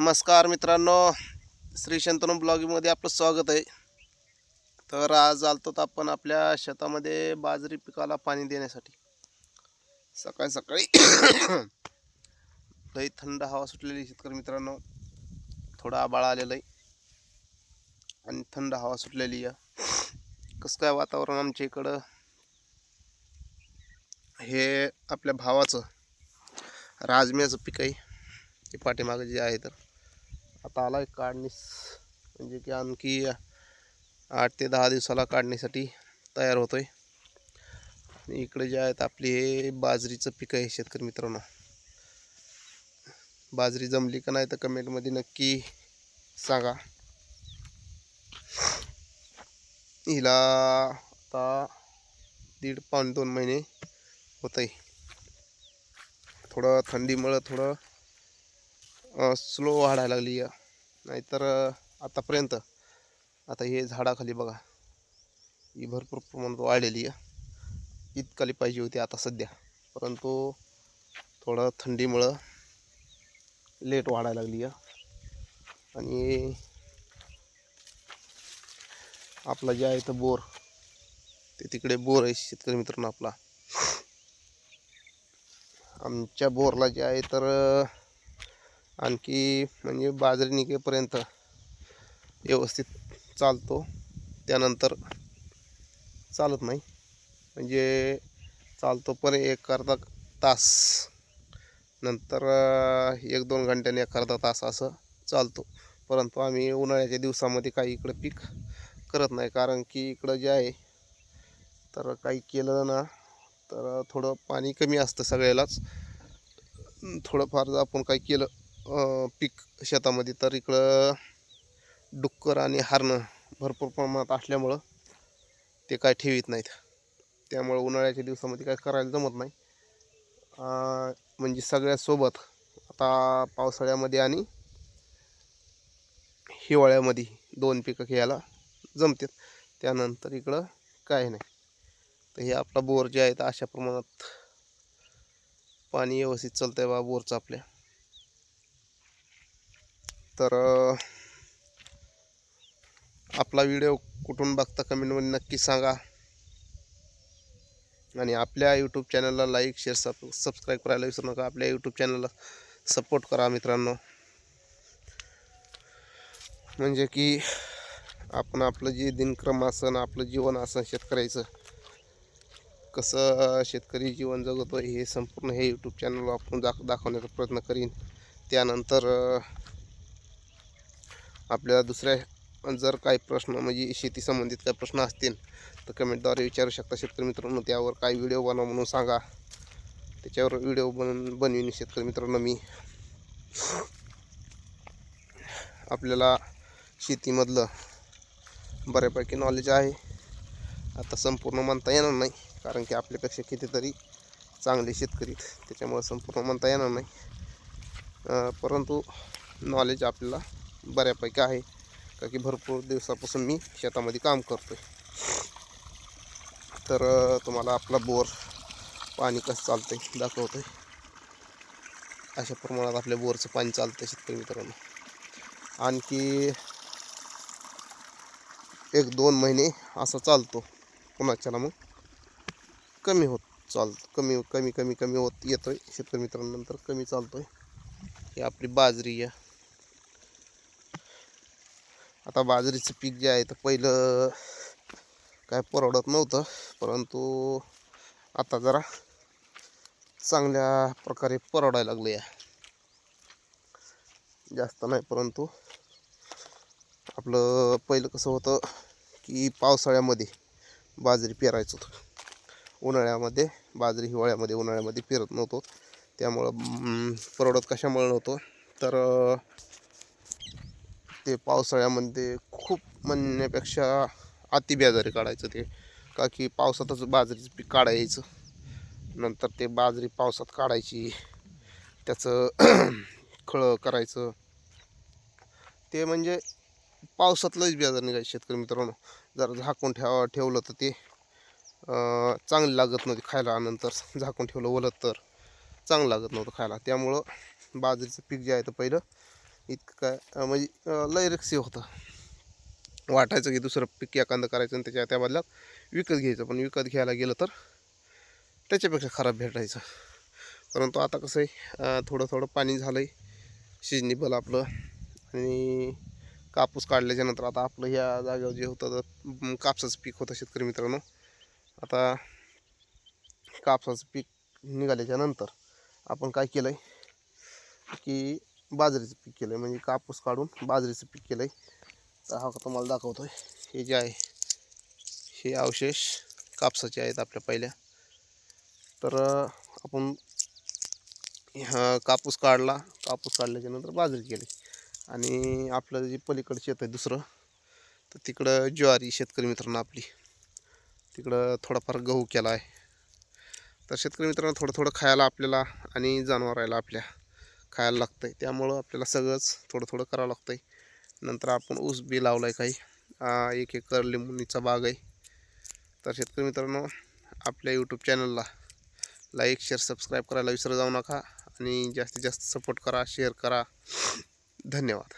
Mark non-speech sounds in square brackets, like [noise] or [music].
नमस्कार मित्रांनो श्री शंतनू ब्लॉगिंगमध्ये आपलं स्वागत आहे. तर आज आलतो तर आपण आपल्या शेतामध्ये बाजरी पिकाला पाणी देण्यासाठी. सकाळी सकाळी [coughs] लई थंड हवा सुटलेली शेतकरी मित्रांनो. थोडा आबाळ आलेला आहे. आणि थंड हवा सुटलेली आहे. कसं काय वातावरण आमच्या इकडं? हे आपल्या भावाचं राजम्याचं पीक आहे. ते पाठीमागं जे आहे तर. आता आला आहे काढणीस. म्हणजे की आणखी आठ ते दहा दिवसाला काढणीसाठी तयार होतो आहे इकडे जे आहेत आपली हे बाजरीचं पीक आहे शेतकरी मित्रांनो. बाजरी जमली का नाही तर कमेंटमध्ये नक्की सांगा. हिला आता दीड पाऊन दोन महिने होत आहे थोडं थंडीमुळं थोडं स्लो वाढायला लागली आहे. नाहीतर आतापर्यंत आता हे झाडाखाली बघा ही भरपूर प्रमाणात वाढलेली आहे. इतकाली पाहिजे होती आता सध्या. परंतु थोडं थंडीमुळं लेट वाढायला लागली आहे. आणि आपला जे आहे तर बोर ते तिकडे बोर आहे शेतकरी मित्रांनो आपला. आमच्या बोरला जे आहे तर आणखी म्हणजे बाजरी निघेपर्यंत व्यवस्थित चालतो. त्यानंतर चालत नाही. म्हणजे चालतो पण एक अर्धा तास. नंतर एक दोन घंट्याने एक अर्धा तास असं चालतो. परंतु आम्ही उन्हाळ्याच्या दिवसामध्ये काही इकडं पीक करत नाही. कारण की इकडं जे आहे तर काही केलं ना तर थोडं पाणी कमी असतं सगळ्यालाच. थोडंफार जर आपण काही केलं पीक शेतामध्ये. तर इकडं डुक्कर आणि हरणं भरपूर प्रमाणात असल्यामुळं ते काय ठेवीत नाहीत. त्यामुळं उन्हाळ्याच्या दिवसामध्ये काय करायला जमत नाही. म्हणजे सगळ्यासोबत आता पावसाळ्यामध्ये आणि हिवाळ्यामध्ये दोन पिकं घ्यायला जमतात. त्यानंतर इकडं काय नाही. तर हे आपला बोर जे आहे तर अशा प्रमाणात पाणी व्यवस्थित चालतं आहे बा बोरचं आपल्या. तर आपला व्हिडिओ कुठून बघता कमेंटमध्ये नक्की सांगा. आणि आपल्या यूट्यूब चॅनलला लाईक शेअर सब सबस्क्राईब करायला विसरू नका. आपल्या यूट्यूब चॅनलला सपोर्ट करा मित्रांनो. म्हणजे की आपण आपलं जे दिनक्रम आसन आपलं जीवन आसन शेतकऱ्याचं कसं शेतकरी जीवन जगतो हे संपूर्ण हे यूट्यूब चॅनलवर आपण दाख दाखवण्याचा प्रयत्न करीन. त्यानंतर आपल्याला दुसऱ्या जर काही प्रश्न म्हणजे शेती संबंधित काही प्रश्न असतील तर कमेंटद्वारे विचारू शकता. शेतकरी मित्रांनो त्यावर काही व्हिडिओ बनवा म्हणून सांगा. त्याच्यावर व्हिडिओ बन बनवीन शेतकरी मित्रांनो मी. आपल्याला शेतीमधलं बऱ्यापैकी नॉलेज आहे. आता संपूर्ण म्हणता येणार नाही कारण की आपल्यापेक्षा कितीतरी चांगले शेतकरी त्याच्यामुळं संपूर्ण म्हणता येणार नाही. परंतु नॉलेज आपल्याला बऱ्यापैकी आहे. का की भरपूर दिवसापासून मी शेतामध्ये काम करतो आहे तर तुम्हाला आपला बोर पाणी कसं चालतं आहे दाखवतो आहे अशा प्रमाणात आपल्या बोरचं पाणी चालतं आहे शेतकरी मित्रांनो. आणखी एक दोन महिने असा चालतो. पुन्हा मग कमी होत चाल कमी कमी कमी कमी होत येतोय. शेतकरी मित्रांनंतर कमी चालतो आहे ही आपली बाजरी आहे. आता बाजरीचं पीक जे आहे तर पहिलं काय परवडत नव्हतं परंतु आता जरा चांगल्या प्रकारे परवडायला लागले आहे जास्त नाही परंतु आपलं पहिलं कसं होतं की पावसाळ्यामध्ये बाजरी पेरायचो. उन्हाळ्यामध्ये बाजरी हिवाळ्यामध्ये उन्हाळ्यामध्ये पेरत नव्हतो. त्यामुळं परवडत कशामुळे नव्हतं? तर ते पावसाळ्यामध्ये खूप म्हणण्यापेक्षा अति बेजारी काढायचं ते. का की पावसातच बाजरीचं पीक काढायचं. नंतर ते बाजरी पावसात काढायची. त्याचं [clears throat] खळं करायचं. ते म्हणजे पावसातलंच बेजार निघायचं शेतकरी मित्रांनो. जर झाकून ठेवा ठेवलं तर ते चांगलं लागत नव्हती खायला. नंतर झाकून ठेवलं ओलं तर चांगलं लागत नव्हतं खायला. त्यामुळं बाजरीचं पीक जे आहे तर पहिलं इतकं काय म्हणजे लय रिक्सी होतं. वाटायचं की दुसरं पीक एखादं करायचं आणि त्याच्या त्या बदल्यात विकत घ्यायचं. पण विकत घ्यायला गेलं तर त्याच्यापेक्षा खराब भेटायचं. परंतु आता कसं आहे थोडं थोडं पाणी झालं आहे सिजनेबल आपलं. आणि कापूस काढल्याच्या नंतर आता आपलं ह्या जागेवर जे होतं तर कापसाचं पीक होतं शेतकरी मित्रांनो. आता कापसाचं पीक निघाल्याच्या नंतर आपण काय केलं आहे की बाजरीचं पीक केलं आहे म्हणजे कापूस काढून बाजरीचं पीक केलं आहे तर हा तुम्हाला दाखवतो आहे हे जे आहे हे अवशेष कापसाचे आहेत आपल्या पहिल्या. तर आपण हा कापूस काढला. कापूस काढल्याच्यानंतर बाजरी केली. आणि आपलं जे पलीकडं शेत आहे दुसरं तर तिकडं ज्वारी शेतकरी मित्रांनो आपली. तिकडं थोडाफार गहू केला आहे. तर शेतकरी मित्रांनो थोडं थोडं खायला आपल्याला आणि जनावरायला आपल्या. खायला लागतं आहे त्यामुळं आपल्याला सगळंच थोडं थोडं करावं लागतं आहे नंतर आपण ऊस बी लावला आहे काही एक एकर लिंबुनीचा बाग आहे. तर शेतकरी मित्रांनो आपल्या यूट्यूब चॅनलला लाईक शेअर सबस्क्राईब करायला विसर जाऊ नका. आणि जास्तीत जास्त सपोर्ट करा शेअर करा. धन्यवाद.